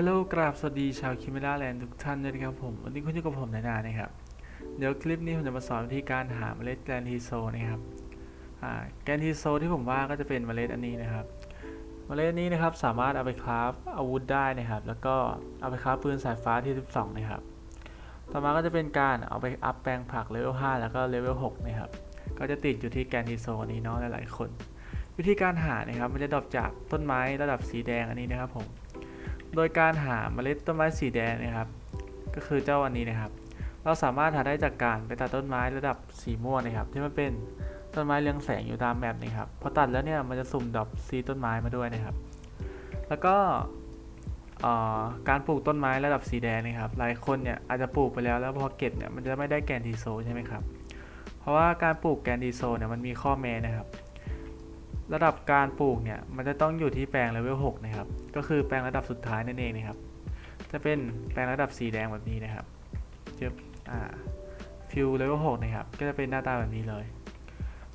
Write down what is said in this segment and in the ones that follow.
ฮัลโหลกราบสวัสดีชาวคิมิล่าแลนด์ทุกท่านด้วยนะครับผม วันนี้คุณอยู่กับผมนานานะครับ เดี๋ยวคลิปนี้ผมจะมาสอนวิธีการหาเมล็ดแกรนทีโซนะครับแกรนทีโซที่ผมว่าก็จะเป็นเมล็ดอันนี้นะครับ เมล็ดนี้นะครับสามารถเอาไปคราฟอาวุธได้นะครับ แล้วก็เอาไปคราฟปืนสายฟ้าที่ 12 นะครับ ต่อมาก็จะเป็นการเอาไปอัพแปลงผักเลเวล 5 แล้วก็เลเวล 6 นะครับ ก็จะติดอยู่ที่แกรนทีโซนี้เนาะหลายๆคน วิธีการหานะครับมันจะดรอปจากต้นไม้ระดับสีแดงอันนี้นะครับผม โดยการหาเมล็ดต้นไม้สีแดงนะครับ ก็คือเจ้าอันนี้นะครับ เราสามารถหาได้จากการไปตัดต้นไม้ระดับสีม่วงนะครับ ที่มันเป็นต้นไม้เรืองแสงอยู่ตามแบบนี้ครับพอตัดแล้วเนี่ยมันจะสุ่มดรอปซีต้นไม้มาด้วยนะครับ แล้วก็การปลูกต้นไม้ระดับสีแดงนะครับ หลายคนเนี่ยอาจจะปลูกไปแล้วแล้วพอเก็บเนี่ยมันจะไม่ได้แกนทีโซใช่ไหมครับ เพราะว่าการปลูกแกนทีโซเนี่ยมันมีข้อแม้นะครับ ระดับการปลูกเนี่ยมันจะต้องอยู่ที่แปลงเลเวล6นะครับ ก็คือแปลงระดับสุดท้ายนั่นเองนะครับ จะเป็นแปลงระดับสีแดงแบบนี้นะครับเจออ่าฟิวเลเวล6นะครับ ก็จะเป็นหน้าตาแบบนี้เลย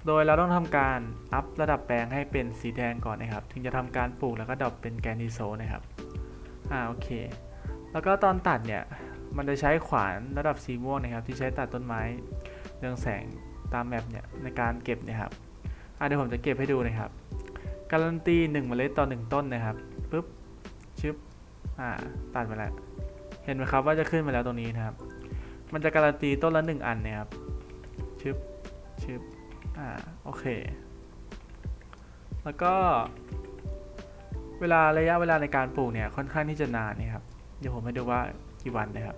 โดยเราต้องทำการอัพระดับแปลงให้เป็นสีแดงก่อนนะครับ ถึงจะทำการปลูกแล้วก็ดรอปเป็นแกนดิโซนะครับ อ่าโอเค แล้วก็ตอนตัดเนี่ยมันจะใช้ขวานระดับสีม่วงนะครับ ที่ใช้ตัดต้นไม้เรืองแสงตามแบบเนี่ยในการเก็บนะครับ เดี๋ยวผมจะเก็บให้ดูนะครับ การันตี1เมล็ดต่อ 1 ต้นนะครับปุ๊บชึบอ่าตัดไปแล้วเห็นไหมครับว่าจะขึ้นมาแล้วตรงนี้นะครับ มันจะการันตีต้นละ 1 อันนะครับชึบชึบอ่าโอเค แล้วก็เวลาระยะเวลาในการปลูกเนี่ยค่อนข้างที่จะนานนะครับ เดี๋ยวผมให้ดูว่ากี่วันนะครับ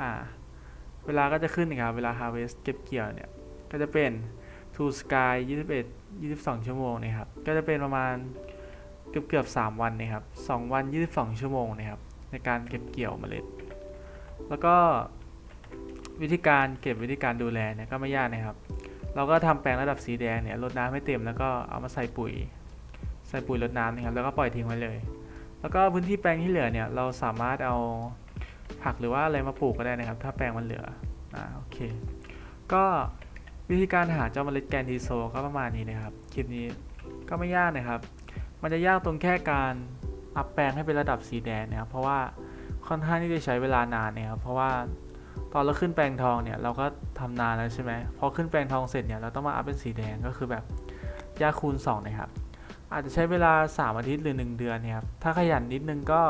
อ่า เวลาก็จะขึ้นนะครับ เวลา harvest เก็บเกี่ยวเนี่ย ก็จะเป็น to sky 21 22 ชั่วโมงนะครับ ก็จะเป็นประมาณเกือบเกือบ3วันนะครับ 2 วัน 22 ชั่วโมงนะครับ ในการเก็บเกี่ยวเมล็ด แล้วก็วิธีการเก็บวิธีการดูแลเนี่ยก็ไม่ยากนะครับ เราก็ทำแปลงระดับสีแดงเนี่ยรดน้ำให้เต็มแล้วก็เอามาใส่ปุ๋ย ใส่ปุ๋ยรดน้ำนะครับ แล้วก็ปล่อยทิ้งไว้เลย แล้วก็พื้นที่แปลงที่เหลือเนี่ยเราสามารถเอาผักหรือว่าอะไรมาปลูกก็ได้นะครับ ถ้าแปลงมันเหลืออ่าโอเค ก็ วิธีการหาเจ้าเมล็ดแกนทีโซก็ประมาณนี้นะครับ คลิปนี้ก็ไม่ยากนะครับ มันจะยากตรงแค่การอัพแปลงให้เป็นระดับสีแดงนะครับเพราะว่าค่อนข้างที่จะใช้เวลานานนะครับเพราะว่าตอนเราขึ้นแปลงทองเนี่ยเราก็ทำนานแล้วใช่ไหมพอขึ้นแปลงทองเสร็จเนี่ยเราต้องมาอัพเป็นสีแดงก็คือแบบยากคูณ2นะครับอาจจะใช้เวลา 3 อาทิตย์หรือ 1 เดือนนะครับถ้าขยันนิดนึงก็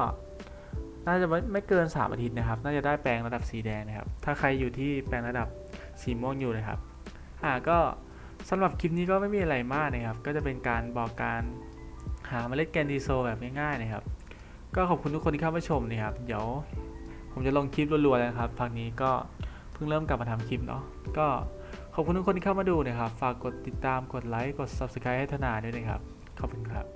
น่าจะไม่ไม่เกิน 3 อาทิตย์นะครับ น่าจะได้แปลงระดับสีแดงนะครับ ถ้าใครอยู่ที่แปลงระดับสีม่วงอยู่นะครับ อ่าก็สำหรับคลิปนี้ก็ไม่มีอะไรมากนะครับ ก็จะเป็นการบอกการหาเมล็ดแกนดีโซแบบง่ายๆนะครับ ก็ขอบคุณทุกคนที่เข้ามาชมนะครับ เดี๋ยวผมจะลงคลิปรัวๆแล้วนะครับพักนี้ก็เพิ่งเริ่มกลับมาทำคลิปเนาะ ก็ขอบคุณทุกคนที่เข้ามาดูนะครับ ฝากกดติดตาม กดไลค์ กด subscribe ให้ธนาด้วยนะครับ ขอบคุณครับ